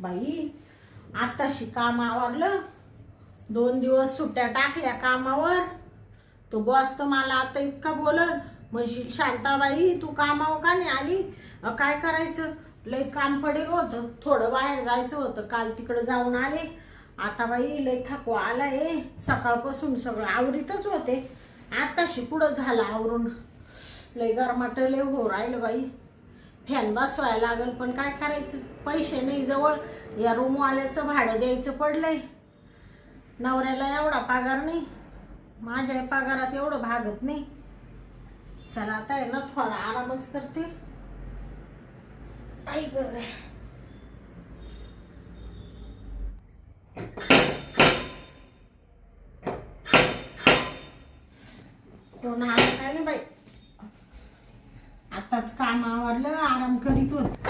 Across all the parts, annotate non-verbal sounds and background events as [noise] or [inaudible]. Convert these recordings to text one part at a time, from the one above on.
बाई आताशी काम आवरलं. दोन दिवस सुट्ट्या टाकल्या कामावर. तो बॉस तर मला आता इतका बोलल. म्हणशील शांताबाई तू कामावर का नाही आली? काय करायचं? लय काम पडेल होतं. थोडं बाहेर जायचं होतं. काल तिकडं जाऊन आले. आता बाई लय थकवा आलाय. सकाळपासून सगळं आवरीतच होते. आताशी पुढं झालं आवरून. लय गरमाट लय हो राहिलं बाई. फॅन बसवायला लागेल पण काय करायचं? पैसे नाही जवळ. या रूमवाल्याचं भाडं द्यायचं पडलंय. नवऱ्याला एवढा पगार नाही. माझ्या पगारात एवढं भागत नाही. चला आता आहे ना थोडा आरामच करते. आई कोण आलं काय नाही बाई. आताच काम आवरलं आराम करीत होत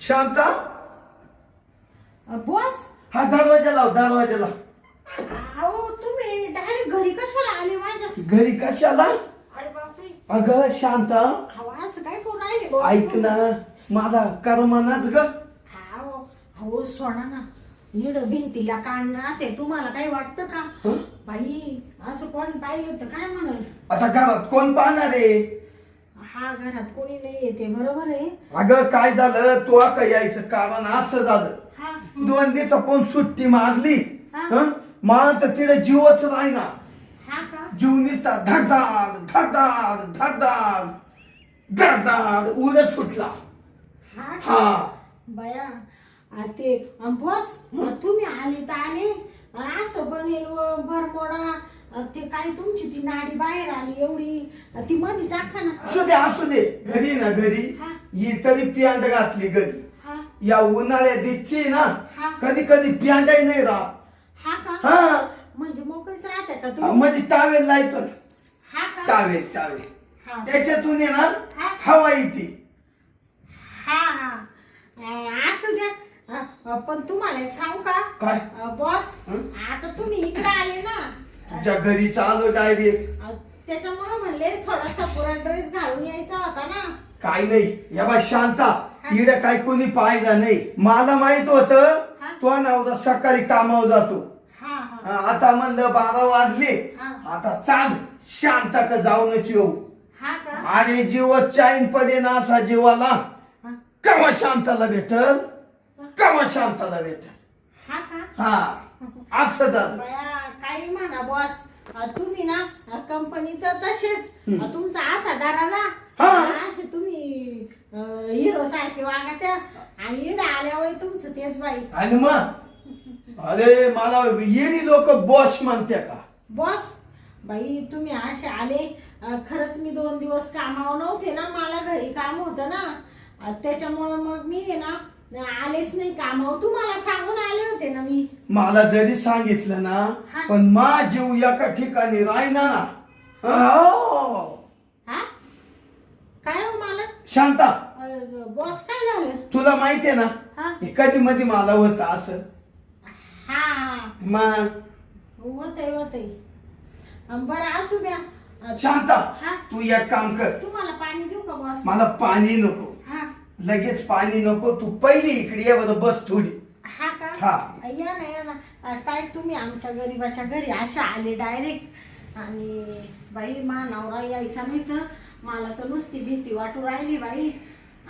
शांता बॉस? हा दरवाजा लाव दरवाजा लाव. अहो तुम्ही डायरेक्ट घरी कशाला आले माझ्या? घरी कशाला? अरे बापरे. अगं शांता. अहो असं काय करू राहिले? ऐक ना माझा करमानाच ग. अहो अहो सोडा ना. इड भिंतीला काढणार ते तुम्हाला काही वाटतं का? हं? बाई असं कोण पाहिलं तर काय म्हणाल? आता घरात कोण पाहणार आहे? हा घरात कोणी नाही येते बरोबर आहे. अगं काय झालं? तू का यायचं कारण असं झालं. हा. दोन दिवस आपण सुट्टी मारली. हा. हं? मला तर तिला जीवच राहीना हा का? जीव निसता धडधाड धडधाड धडधाड धडधाड उलट सुटला. हा का? हा. बया ते बॉस तुम्ही आले तर आले. असं बनेल आ, ते काय तुमची ती नाडी बाहेर आली एवढी. ती मध्ये टाका ना. असू दे असू दे. घरी ना घरी. हा. ही तरी पियांड घातली घरी. हा. या उन्हाळ्या दिसची ना हा. कधी कधी पियांडाही नाही राहत. हा का? हा. म्हणजे मोकळीच राहते का तुम्ही? म्हणजे टावेल लायतो ना हा का? Towel towel. हा. त्याच्यातून आहे ना हा. हवा येते. हा. हा असू द्या. पण तुम्हाला एक सांगू का? काय? बॉस हं? आता तुम्ही इकडे आले ना. तुझ्या घरी चालू डायरेक्ट आ, त्याच्यामुळे म्हणले थोडासा पुरा ड्रेस घालून यायचा होता ना. काय नाही. या बा शांता. इकडे काय कोणी पाहिलं नाही. मला माहीत होत. तो नवरा सकाळी कामावर जातो. हा हा. हा, आता म्हणलं बारा वाजले. हा. आता चाल शांता का जाऊनच येऊ. हा का? अरे जीव चाईन पडे ना असा जीवाला. हा. कवा शांताला भेटल? कवा शांताला भेटल हा का? हा. असं बया काही म्हणा बॉस अ, तुम्ही ना कंपनी तर तसेच. अ, तुमचा असा दाराला हा. असे तुम्ही हिरो सारखे वागत्या आणि इकडे आल्यावर तुमचं तेच बाई. आणि मग? अरे मला येरी लोक बॉस म्हणते का? बॉस बाई तुम्ही असे आले. अ, खरंच मी दोन दिवस कामावर नव्हते ना. मला घरी काम होतं ना. अ, त्याच्यामुळं मग मी आहे ना आलेच नाही कामावर. तुम्हाला सांगून आले होते ना मी. मला जरी सांगितलं ना हा. पण मा जीव एका ठिकाणी राहिना ना. हो. हा? काय हो मला? शांता. बॉस काय झालं? तुला माहितीये ना हा? कधी मध्ये मला होत असं. हा. मग? होतय होतय. बरं असू द्या. शांता हा? तू एक काम कर. तुम्हाला पाणी देऊ का बॉस? मला पाणी नको. लगेच पाणी नको तू पहिली इकडे ये बरं बस थोडी हा का? हा. या ना या ना. अ, काय तुम्ही आमच्या गरीबाच्या घरी अशा आले डायरेक्ट आणि बाई मा नवरा यायचा नाही तर मला तर नुसती भीती वाटू राहिली बाई.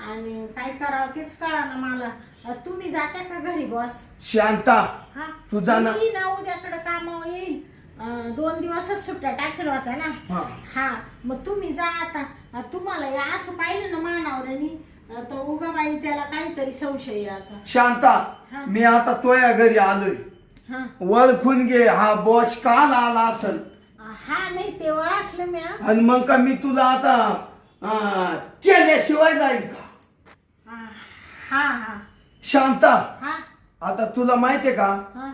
आणि काय करावं तेच कळा ना मला. अ, तुम्ही जाता का घरी बॉस शांता हा? तू जा ना. मी ना उद्याकडे कामावर येईल अं, दोन दिवसच सुट्ट्या टाकेल होत्या ना. हा. हा मग तुम्ही जा आता. अं, तुम्हाला या असं पाहिलं ना मानावऱ्यानी तर उगा बाई त्याला काहीतरी संशय याचा शांता. मी आता तोया घरी आलोय. हा. ओळखून घे हा बॉस काल आला असल. हा नाही ते ओळखलं मी हा. आणि मग का मी तुला आता अं, केल्याशिवाय जाईल का? हा हा. शांता हा. आता तुला माहितीये का? हा.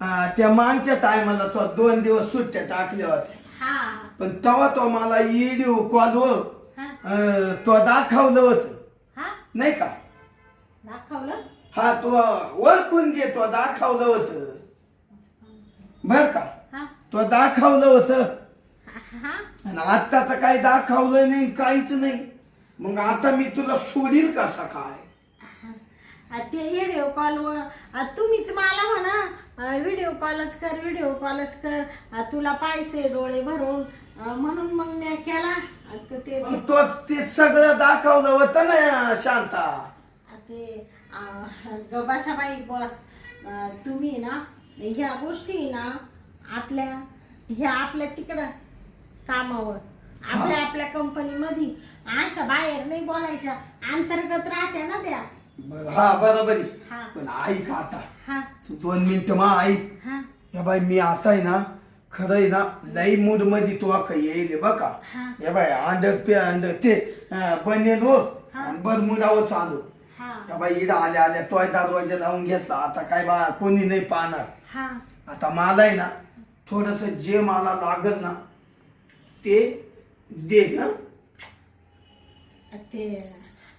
अं, त्या मागच्या टायमाला तो दोन दिवस सुट्ट्या टाकल्या होत्या. हा. पण तेव्हा तो मला हा. अं, तो दाखवलं होत. नाही का? दाखवलं? हा तो ओळखून घे तो दाखवलं होत. बर का? हा. तो दाखवलं होतं. हा. आणि आता तर काही दाखवलं नाही काहीच नाही. मग आता मी तुला सोडील कसा काय? आ, ते व्हिडिओ आ, तुम्हीच मला म्हणा व्हिडिओ कॉलच कर व्हिडिओ कॉलच कर तुला पाहायचंय डोळे भरून. म्हणून मग मी केला. तर ते मग तोच ते सगळं दाखवलं होतं ना शांता. ते गबासाबाई बॉस तुम्ही ना ह्या गोष्टी ना आपल्या ह्या आपल्या तिकडं कामावर. आपल्या आपल्या कंपनीमध्ये अशा बाहेर नाही बोलायच्या. अंतर्गत राहत्या ना त्या. हा बरोबर. हा. पण ऐक आता. हा. तू दोन मिनिटं मा हा. या बाई मी आता आहे ना खरं आहे ना लई मूडमध्ये तू काही येईल बघा. हा. या बाई अंडर पे अंडर ते बनेल हो. आणि बरमुडावर चालू. हा. या बाई इडा आल्या आल्या तोय दरवाजा लावून घेतला. आता काय बा कोणी नाही पाहणार. हा. आता मला आहे ना थोडस जे मला लागल ना ते दे ना ते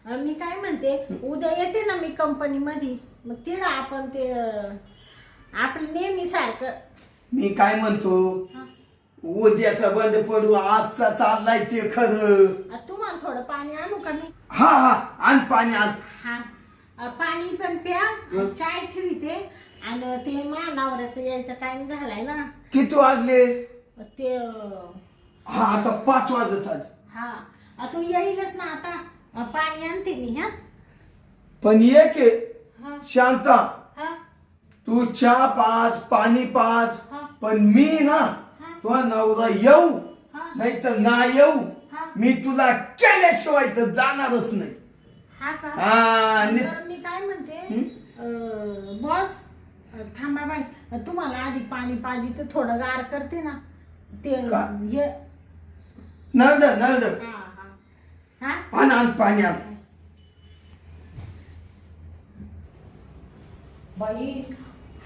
अं, मी काय म्हणते उद्या येते ना मी कंपनीमध्ये मग तिला आपण ते आपलं नेहमी सारखं. मी काय म्हणतो. उद्याचा बंद पडू आजचा चाललाय ते खरं. आ, तुम्हाला थोडं पाणी आणू का मी? हा हा आण पाणी आण. हा. अ, पाणी पण प्या. चाय ठेवीते. आणि ते मानावऱ्याचं यायचा टाइम झालाय ना. किती वाजले? ते अ, हा आता पाच वाजत आले हा. अ, तो येईलच ना आता. अ, पाणी आणते मी हा. पण एक आहे शांता. तू चहा पाच पाणी पाच. पण मी ना हा. तो नवरा येऊ. नाही तर ना येऊ. मी तुला केल्याशिवाय तर जाणारच नाही. हा का? हा, नि- बरं, मी काय म्हणते बॉस थांबा बाई. तुम्हाला आधी पाणी पाहिजे तर थोडं गार करते ना. ते का? हे नळद नळद. हा हा. हा? आण आण पाणी आण. बाई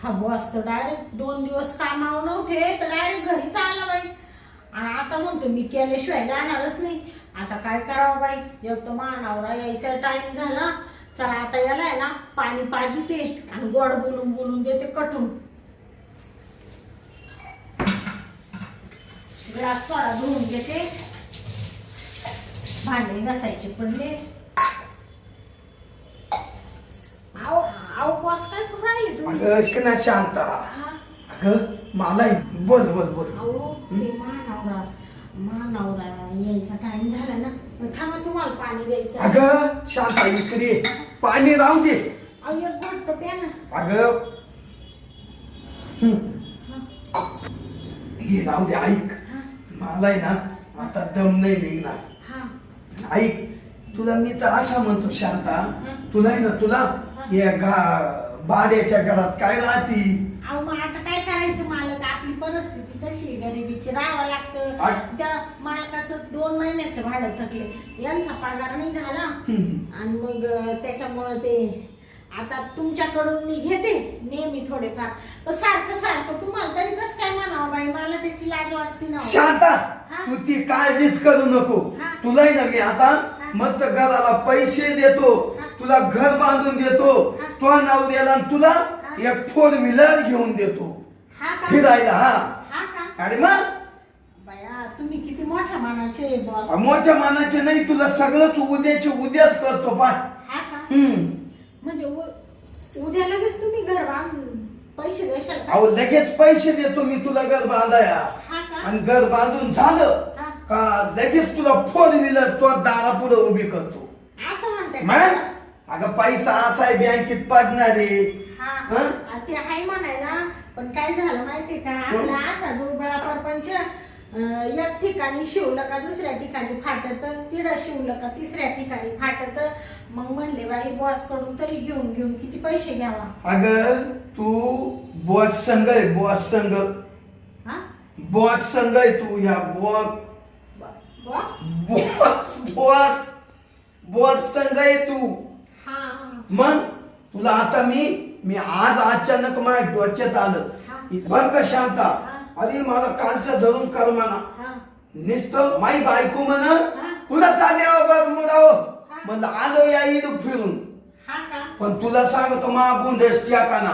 हा बॉस तर डायरेक्ट दोन दिवस कामावर नव्हते तर डायरेक्ट घरीच आला बाई. आणि आता म्हणतो मी केल्याशिवाय जाणारच नाही. आता काय करावं बाई? एक तर मानावरा यायचा टाइम झाला. चला आता याला आहे ना पाणी पाहिजे ते आणि गोड बोलून बोलून देते कटून. ग्लास थोडा धुवून घेते. भांडे घासायचे पडले. आहो. आव बॉस काय करून राहिले तुम्ही? अगं शिकना शांता. हा? अगं मला बोल बोल बोल. अहो ते मानवरा यायचा टाइम झाला ना. मग थांबा तुम्हाला पाणी द्यायचं आहे. अगं शांता इकडे ये. पाणी राहू दे. अहो एक घोट तर प्या ना. अगं. हं. हे राहू दे ऐक. हा. मला आहे ना आता दम नाही निघणार. हा. ऐक तुला मी तर असा म्हणतो शांता. तुला आहे ना तुला या घा भाड्याच्या घरात काय राहती अहो मग आता काय करायचं मालक आपली परिस्थिती कशी आहे, गरिबीची राहावं लागतं त्या मालकाचं दोन महिन्याचं भाडं थकले यांचा पगार नाही झाला. आणि मग अं, त्याच्यामुळं ते आता तुमच्याकडून मी घेते नेहमी थोडेफार पण सारखं सारखं तुम्हाला तरी कसं काय म्हणावं बाई मला त्याची लाज वाटते ना हो. शांता हा? तू ती काळजीच करू नको हा. तुला आहे ना मी आता मस्त घराला पैसे देतो. तुला घर बांधून देतो. तो नवऱ्याला आणि तुला एक फोर व्हीलर घेऊन देतो. फिरायला हा. अरे मग? तुम्ही किती मोठ्या मानाचे बॉस मोठ्या मानाचे नाही तुला सगळं तू उद्याची उद्याच करतो पा का? हम्म. म्हणजे उद्या लगेच तुम्ही घर बांध पैसे देशाल अहो लगेच पैसे देतो मी तुला घर बांधाया आणि घर बांधून झालं. का लगेच तुला फोर व्हीलर तो दारा पुढे उभी करतो. असं म्हणते अगं पैसा असा आहे बँकेत पडणार. आहे हा हं? आ, ते आहे म्हणायला पण काय झालं माहितीये का? आपला असा दुर्बळा परपंच अं, एक ठिकाणी शिवलं का दुसऱ्या ठिकाणी फाटत तिडं शिवलं का तिसऱ्या ठिकाणी फाटत. मग म्हणले बाई बॉसकडून तरी घेऊन घेऊन किती पैसे घ्यावा? अगं तू बॉस संघ आहे बॉस संघ. हा? बॉस संघ आहे तू ह्या बॉस ब- ब- बॉस बॉस बॉस संघ आहे तू. मग तुला आता मी मी आज अचानक माझ्या डोक्यात आलं. हा. बर का शांता हा. अरे मला कालचं धरून कर म्हणा हा. नुसतं माई बायको म्हण हा. तुला चालले बघ मुडाव? हा. म्हणलं आलो या इडू फिरून. हा पण तुला सांगतो मा गुंडेस टाकाना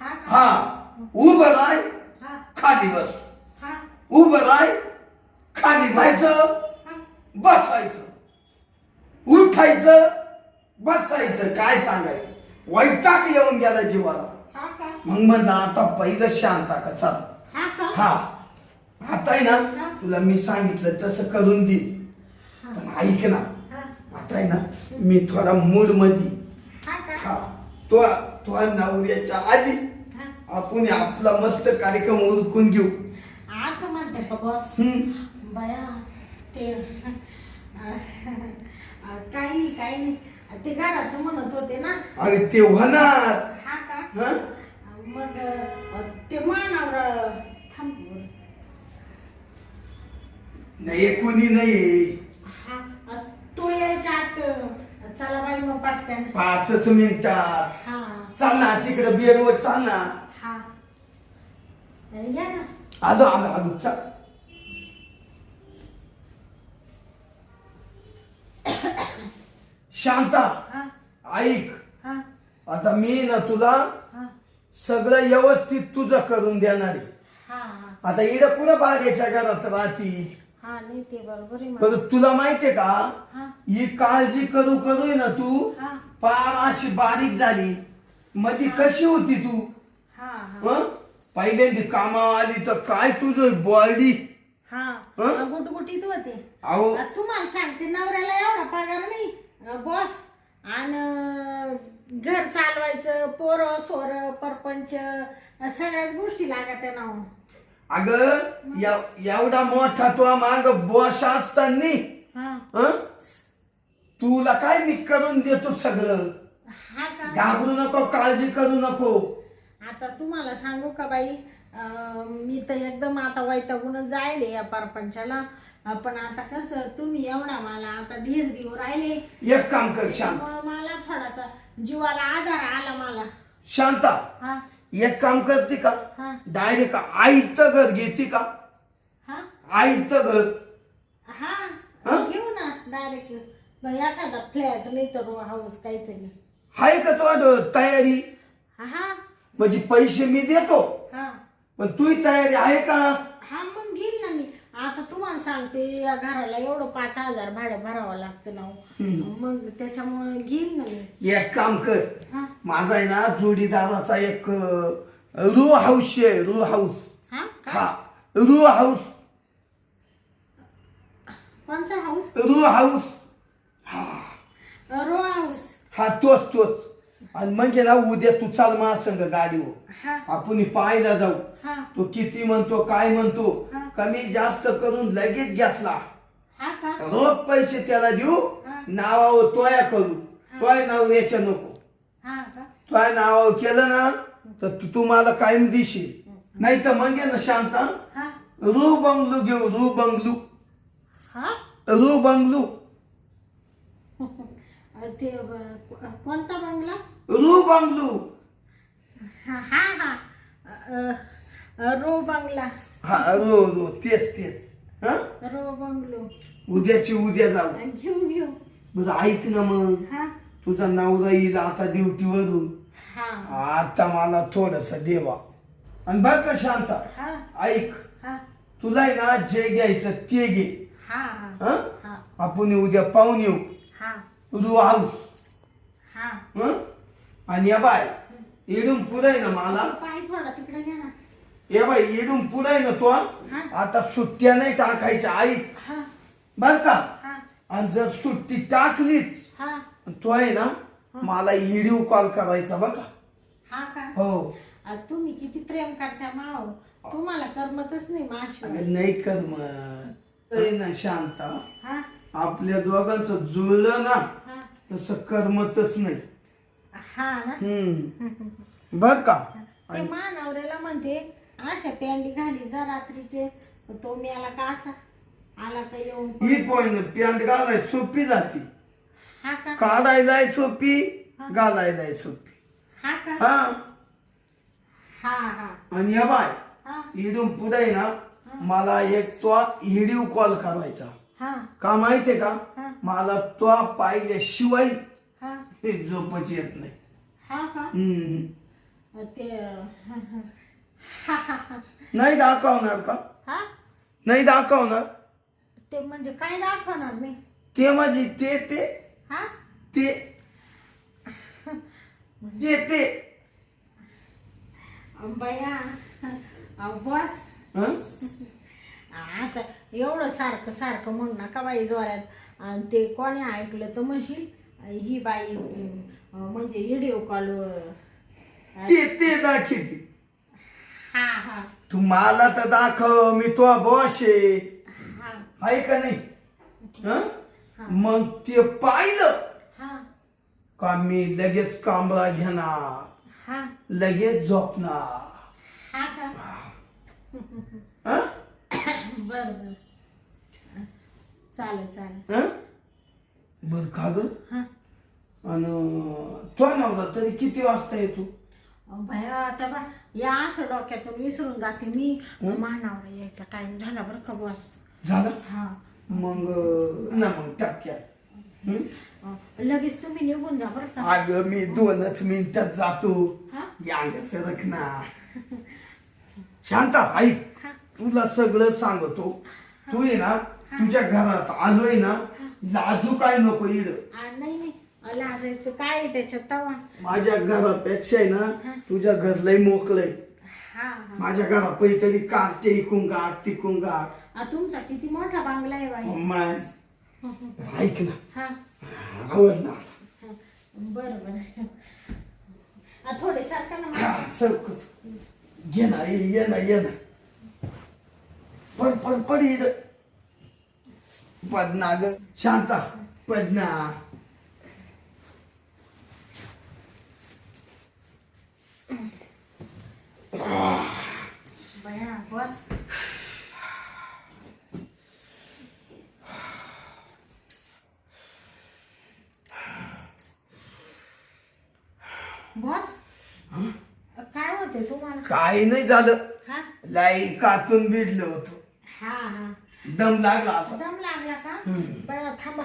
हा का? हा. उभं राय हा. खाली बस. हा. उभं राय खाली व्हायचं हा. बसायचं. उठायचं बसायचं काय सांगायचं? वैताग येऊन गेला जीवाला. हा का? मग म्हणलं आता पहिलं शांता का? चला. हा का? हा. आता आहे ना तुला मी सांगितलं तसं करून दे. पण ऐक ना. हा. आता आहे ना मी थोडा मूडमध्ये हा का? हा. तो तो नवऱ्याच्या आधी हा. आपण आपला मस्त कार्यक्रम उरकून घेऊ. असं म्हणते का बॉस हम्म. बया ते अं, काही काही नाही. ते घराचं म्हणत होते ना. अरे ते होणार. हा का? हा? मग अं, ते मानावर थांब. बरं. नाही कोणी नाही. हा अं, तो यायच्या आत अं, चला बाई मग पटकन पाचच मिनिटात. हा. चाल ना तिकडे बिअरवर चाल ना. हा. या ना. आलो आलो आलो चाल. शांता. हा. ऐक. हा. आता मी ना तुला हा. सगळं व्यवस्थित तुझं करून देणार आहे. हा हा. आता इकडं कुणा बागेच्या घरात राहती? हा नाही ते बरोबर आहे पण मला. तुला माहितीये का? हा. ही काळजी करू करू आहे ना तू? हा. पार अशी बारीक झाली. मध्ये कशी होती तू? हा हा. हं? पहिल्यांदा कामा आली तर काय तुझं बॉडी? हा? हं? गुटगुटीत होते. अहो. आ, तुम्हाला सांगते नवऱ्याला एवढा पगार नाही. बॉस आणि घर चालवायचं पोरं सोर परपंच सगळ्याच गोष्टी लागत आहे ना. अगं या- एवढा मोठा तो माग बॉस असताना हा. हं? तुला काय मी करून देतो सगळं? हा का? घाबरू नको काळजी करू नको. आता तुम्हाला सांगू का बाई? अं, मी तर एकदम आता वैतागूनच जायले या परपंचाला. पण आता कसं तुम्ही एवढा मला आता धीर देऊ राहिले. एक काम कर शांत. त्यामुळं मला थोडासा जीवाला आधार आला मला. शांता. हा. एक काम करते का? हा. डायरेक्ट आईचं घर घेते का? हा? आईचं घर. हा. हा? घेऊ ना डायरेक्ट एखादा फ्लॅट नाही तर हाऊस काहीतरी. आहे का तो तयारी? हा हा. म्हणजे पैसे मी देतो. हा. पण तुझी तयारी आहे का? हा मग घेईल ना मी. आता तुम्हाला सांगते या घराला एवढं पाच हजार भाडं भरावं लागतं ना हो. मग त्याच्यामुळे घेईल ना मी. एक काम कर. हा? माझा आहे ना जोडीदाराचा एक रू हाऊस आहे रू हाऊस. हा? हा. रू हाऊस. कोणचा हाऊस? रू हाऊस. Row house. हा तोच तोच. आणि म्हणजे ना उद्या तू चाल मा संग गाडीवर. हा. आपण पाहायला जाऊ. हा. तो किती म्हणतो काय म्हणतो हा. कमी जास्त करून लगेच घेतला. हा का? रोख पैसे त्याला देऊ हा. नावावर तोया करू. तोय नाव याच्या नको. हा का? तोय नावावर केलं ना तर तू तुम्हाला कायम देशील. नाही तर म्हणजे ना शांता. हा. रू बंगलू घेऊ रू बंगलू हा? रू बंगलू [laughs] ते कोणता बंगला? रू बंगलू हा हा हा. अ, अ, रो बंगला हा रो रो तेच तेच. हा? रो बंगलो उद्याची उद्या जाऊ. घेऊ घेऊ. बरं ऐक ना मग. हा? तुझा नवरा येईल आता ड्युटीवरून. हा. आता मला थोडस देवा. आणि बघ का शांता हा. ऐक. हा. तुला आहे ना जे घ्यायचं ते घे. हा. हा? हा. हा आपण उद्या पाहून येऊ. हा. रू हाऊस हा. हं? आणि या बाय इडून पुढे ना मला? पाय थोडा तिकडे घ्या ना. या बाई इडून पुढे ना तो? आता सुट्ट्या नाही टाकायच्या हा. बर का? हा. आणि जर सुट्टी टाकलीच हा. तो आहे ना मला व्हिडिओ कॉल करायचा बघा हा का? हो. आ, तुम्ही किती प्रेम करता माव? तुम्हाला करमतच नाही अगं नाही कर मग आहे ना शांता. हा. आपल्या दोघांचं जुळलं ना हा. तसं करमतच नाही. हा ना? हम्म. [laughs] बर का. ते मानवऱ्याला म्हणते अशा पॅन्डी घाली जा रात्रीचे तो मी आला काचा आला का येऊन ही पॉइंट पॅन्ट घालाय सोपी जाती. हा का? काढायलाय सोपी घालायलाय सोपी. हा का? हा. हा हा. आणि या बाय हा. इथून पुढे ना मला एक तो व्हिडिओ कॉल करायचा. हा. का माहितीये का. मला तो पाहिल्याशिवाय झोपच येत नाही. हा का? हम्म. ते हा हा. हा नाही दाखवणार का? हा? नाही दाखवणार. ते म्हणजे काय दाखवणार नाही ते माझी ते ते. हा? ते. देते बया बॉस. हं? आता एवढं सारखं सारखं म्हणू नका बाई जोरात. आणि ते कोणी ऐकलं तर म्हणशील ही बाई अं, म्हणजे व्हिडिओ कॉल ते ते दाखवते हा हा. तू मला तर दाखव मी तो बॉस आहे. हा. आहे का नाही? हं? मग ते पाहिलं हा. का मी लगेच कांबळा घेणार? हा. लगेच झोपणार. हा का? हं? बर बर. चालेल चालेल. हं? बर का ग? हा. आणि तो नव्हता तरी किती वाजता येतो? भया आता बा या असं डोक्यातून विसरून जाते मी. मानावर यायचा टाइम झाला बरं का बॉस. झालं? हा. मग ना मग टक्क्यात हं? अं, लगेच तुम्ही निघून जा बरं का. अगं मी दोनच मिनिटात जातो. हा? यांग सरक ना. शांता ऐक हा. तुला सगळं सांगतो. तू ये ना तुझ्या घरात आलोय ना लाजू काय नको इड. आ, नाही. लाजायचं काय आहे त्याच्यात तवा? माझ्या घरापेक्षा आहे ना तुझ्या घर लय मोकळय हा हा. माझ्या घरात पहितरी कारचे इकून का तिकून का आ, तुमचा किती मोठा बांगला आहे बाई. ऐक ना. हा. आवड ना. हा. बरं बरं. आ, थोडे सारखं ना मला. हा, सरकत घे ना ये ये ना ये ना. पड पड पड इड पड ना ग. शांता पड ना बया बस? बॉस काय होते तुम्हाला? काही नाही झालं. हा? लाई कातून बिडलं होतं. हा हा. दम लागला असा. दम लागला का? बया थांबा.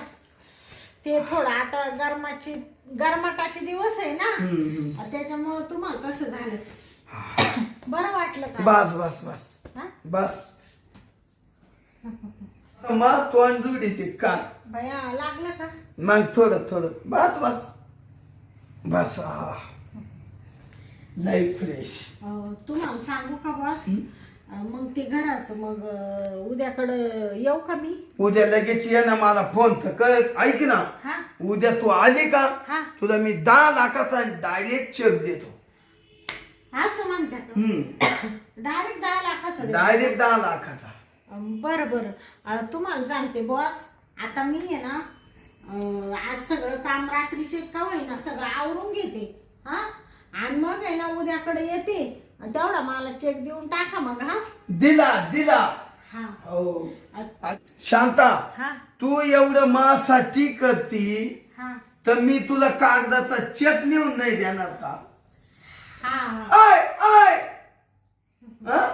ते थोडं आता गरमाची गरमाटाचे दिवस आहे ना? त्याच्यामुळं तुम्हाला कसं झालं. बरं वाटलं का? बस बस बस. हा? बस. मग तोंड जुडी ते काय? बया लागलं का? मग थोडं थोडं. बस बस. बस हा. लई फ्रेश अं, तुम्हाला सांगू का बॉस? अं, मग ते घराचं मग अं, उद्याकडं येऊ का मी? उद्या लगेच ये ना मला फोन तर कर. ऐक ना. हा? उद्या तू आली का? हा. तुला मी दहा लाखाचा डायरेक्ट चेक देतो. असं हम्म. डायरेक्ट दहा लाखाचं. डायरेक्ट दहा लाखाचा. बरं बरं. अं, तुम्हाला सांगते बॉस आता मी आहे ना अं, आज सगळं काम रात्रीचे का होईना सगळं आवरून घेते. हा? आणि मग आहे ना उद्याकडे येते. आणि तेवढा मला चेक देऊन टाका मग हा? दिला दिला. हा. हो. शांता हा? तू एवढं मासाठी करती हा. तर मी तुला कागदाचा चेक लिहून नाही देणार का? आय आय हा?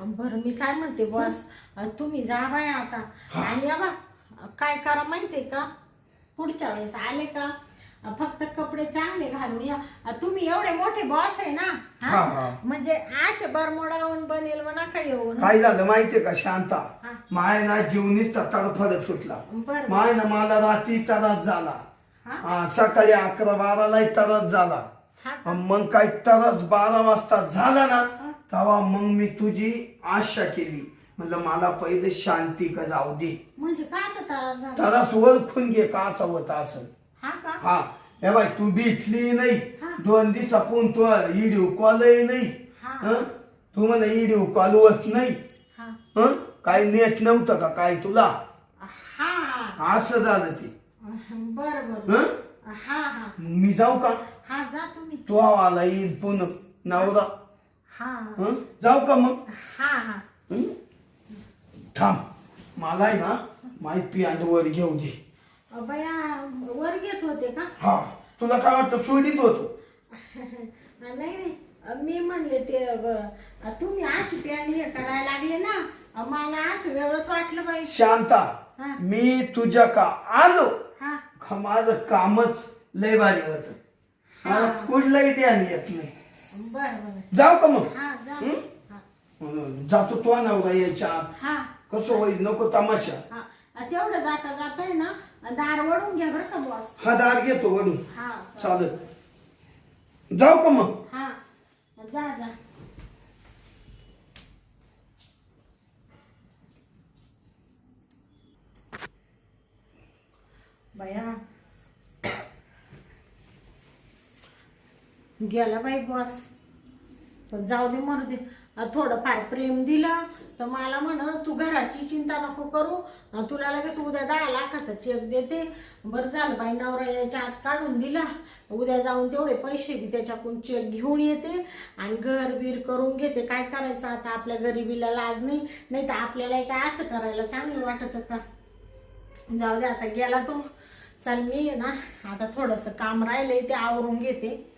बरं मी काय म्हणते बॉस तुम्ही जा बाय आता. आणि या बा काय करा माहितीये का? पुढच्या वेळेस आले का? फक्त कपडे चांगले घालून या. तुम्ही एवढे मोठे बॉस आहे ना हा? हा, हा. म्हणजे असे बरमोडावून बनेल म्हणा का येऊन काय झालं माहितीये का शांता. माय ना जीवनीच तडफडत सुटला. बरं माय ना मला रात्री तरास झाला. हा? हा, सकाळी अकरा बारालाही तरच झाला. अन मग काय तरच बारा वाजता झाला ना तेव्हा मग मी तुझी आशा केली. म्हणलं मला पहिले शांती का जाऊ दे. म्हणजे काच त्रास झाला. तरच ओळखून घे का चवत असं. हा का? हा. हे बाय तू भेटली नाही. दोन दिवसापून तू व्हिडिओ कॉलही नाही. हा. हं? तू मला व्हिडिओ कॉल होत नाही. हा. हं? काही नेट नव्हतं का काय तुला? हा. असं झालं ते. बरं बरं. हं? हा हा. मग मी जाऊ का? हा जा तुम्ही. तो आला येईल पुन्हा. नवरा. हा. हं? जाऊ का मग? हा हा. हं? थांब. मला आहे ना माहिती वर घेऊ दे. अ, बया वर घेत होते का? हा. तुला काय वाटतं सोडीत होतो? [laughs] नाही नाही. अ, मी म्हणले ते अ, तुम्ही अशी पॅन्ट हे करायला लागले ना अ, मला असं वेगळंच वाटलं बाई. शांता हा. मी तुझ्या का आलो? हा. का माझं कामच लय भारी होत. मला कुठलंही ध्यान येत नाही. जाऊ का मग? हा जा. जातो तो नवरा यायच्या आत. हा. कसं होईल? नको तमाशा. हा. अ, तेवढं जाता जाता आहे ना दार वळून घ्या बरं का बॉस हा दार घेतो वडून हा. चालत जाऊ का मग? हा. जा जा. बया गेला बाई बॉस. पण जाऊ दे म्हणू दे. अं, थोडंफार प्रेम दिलं तर मला म्हण तू घराची चिंता नको करू. तुला लगेच उद्या दहा लाखाचा चेक देते. बरं झालं बाई नवरा याच्या आत काढून दिला. उद्या जाऊन तेवढे पैसे बी त्याच्याकडून चेक घेऊन येते. आणि घर बीर करून घेते. काय करायचं आता? आपल्या गरिबीला लाज नाही. नाही तर आपल्याला काय असं करायला चांगलं वाटत का? जाऊ दे आता गेला तो. चल मी ना आता थोडंसं काम राहिलंय ते आवरून घेते.